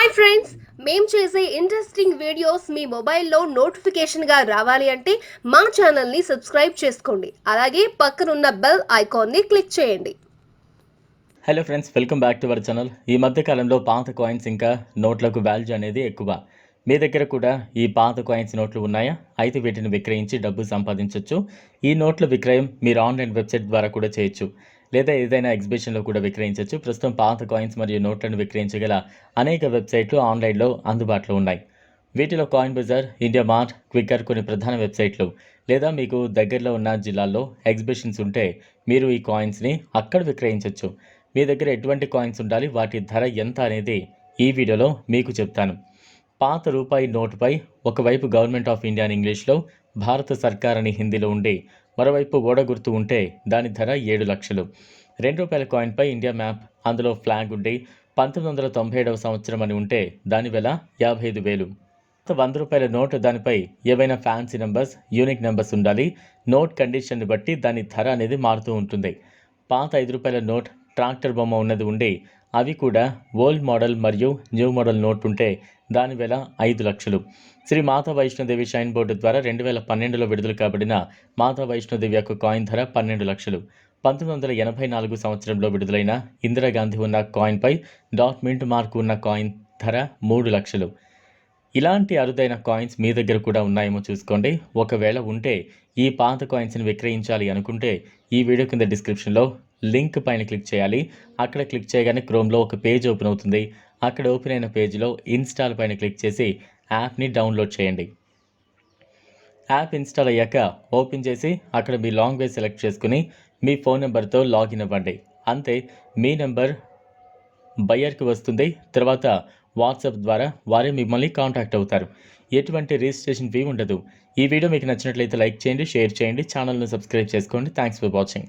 Hi friends మేము చేసే interesting videos మీ మొబైల్లో నోటిఫికేషన్గా రావాలి అంటే మా ఛానల్ని సబ్స్క్రైబ్ చేసుకోండి. అలాగే పక్కనున్న బెల్ ఐకాన్ని క్లిక్ చేయండి. Hello friends welcome back to our channel ఈ మధ్య కాలంలో పాత కాయిన్స్ ఇంకా నోట్లకు వాల్యూ అనేది ఎక్కువ. మీ దగ్గర కూడా ఈ పాత కాయిన్స్ నోట్లు ఉన్నాయా? అయితే వీటిని విక్రయించి డబ్బు సంపాదించవచ్చు ఈ నోట్ల విక్రయం మీరు ఆన్లైన్ వెబ్సైట్ ద్వారా కూడా చేయొచ్చు. లేదా ఏదైనా ఎగ్జిబిషన్లో కూడా విక్రయించవచ్చు ప్రస్తుతం పాత కాయిన్స్ మరియు నోట్లను విక్రయించగల అనేక వెబ్సైట్లు ఆన్లైన్లో అందుబాటులో ఉన్నాయి. వీటిలో Coin Bazaar India Mart Quikr కొన్ని ప్రధాన వెబ్సైట్లు. లేదా మీకు దగ్గరలో ఉన్న జిల్లాల్లో ఎగ్జిబిషన్స్ ఉంటే మీరు ఈ కాయిన్స్ని అక్కడ విక్రయించవచ్చు మీ దగ్గర ఎటువంటి కాయిన్స్ ఉండాలి వాటి ధర ఎంత అనేది ఈ వీడియోలో మీకు చెప్తాను. పాత రూపాయి నోటుపై ఒకవైపు గవర్నమెంట్ ఆఫ్ ఇండియా అని ఇంగ్లీష్లో భారత సర్కార్ అని హిందీలో ఉండి మరోవైపు ఓడ గుర్తు ఉంటే దాని ధర ఏడు లక్షలు. రెండు రూపాయల కాయిన్పై ఇండియా మ్యాప్ అందులో ఫ్లాగ్ ఉండి పంతొమ్మిది వందల తొంభై ఏడవ సంవత్సరం అని ఉంటే దాని వెల యాభై ఐదు వేలు. వంద రూపాయల నోట్ దానిపై ఏవైనా ఫ్యాన్సీ నెంబర్స్ యూనిక్ నెంబర్స్ ఉండాలి. నోట్ కండిషన్ని బట్టి దాని ధర అనేది మారుతూ ఉంటుంది. పాత ఐదు రూపాయల నోట్ ట్రాక్టర్ బొమ్మ ఉన్నది ఉండి అవి కూడా ఓల్డ్ మోడల్ మరియు న్యూ మోడల్ నోట్ ఉంటే దాని వెల ఐదు లక్షలు. శ్రీ మాతా వైష్ణోదేవి షైన్ బోర్డు ద్వారా రెండు వేల పన్నెండులో విడుదల కాబడిన మాతా వైష్ణోదేవి యొక్క కాయిన్ ధర పన్నెండు లక్షలు. పంతొమ్మిది వందల ఎనభై నాలుగు సంవత్సరంలో విడుదలైన ఇందిరాగాంధీ ఉన్న కాయిన్పై డాట్ మింట్ మార్క్ ఉన్న కాయిన్ ధర మూడు లక్షలు. ఇలాంటి అరుదైన కాయిన్స్ మీ దగ్గర కూడా ఉన్నాయేమో చూసుకోండి. ఒకవేళ ఉంటే ఈ పాత కాయిన్స్ని విక్రయించాలి అనుకుంటే ఈ వీడియో కింద డిస్క్రిప్షన్లో లింక్ పైన క్లిక్ చేయాలి. అక్కడ క్లిక్ చేయగానే క్రోమ్లో ఒక పేజ్ ఓపెన్ అవుతుంది. అక్కడ ఓపెన్ అయిన పేజ్లో ఇన్స్టాల్ పైన క్లిక్ చేసి యాప్ని డౌన్లోడ్ చేయండి. యాప్ ఇన్స్టాల్ అయ్యాక ఓపెన్ చేసి అక్కడ మీ లాంగ్వేజ్ సెలెక్ట్ చేసుకుని మీ ఫోన్ నెంబర్తో లాగిన్ అవ్వండి. అంతే మీ నెంబర్ బయ్యర్కి వస్తుంది. తర్వాత వాట్సాప్ ద్వారా వారే మిమ్మల్ని కాంటాక్ట్ అవుతారు. ఎటువంటి రిజిస్ట్రేషన్ ఫీ ఉండదు. ఈ వీడియో మీకు నచ్చినట్లయితే లైక్ చేయండి షేర్ చేయండి ఛానల్ను సబ్స్క్రైబ్ చేసుకోండి. Thanks for watching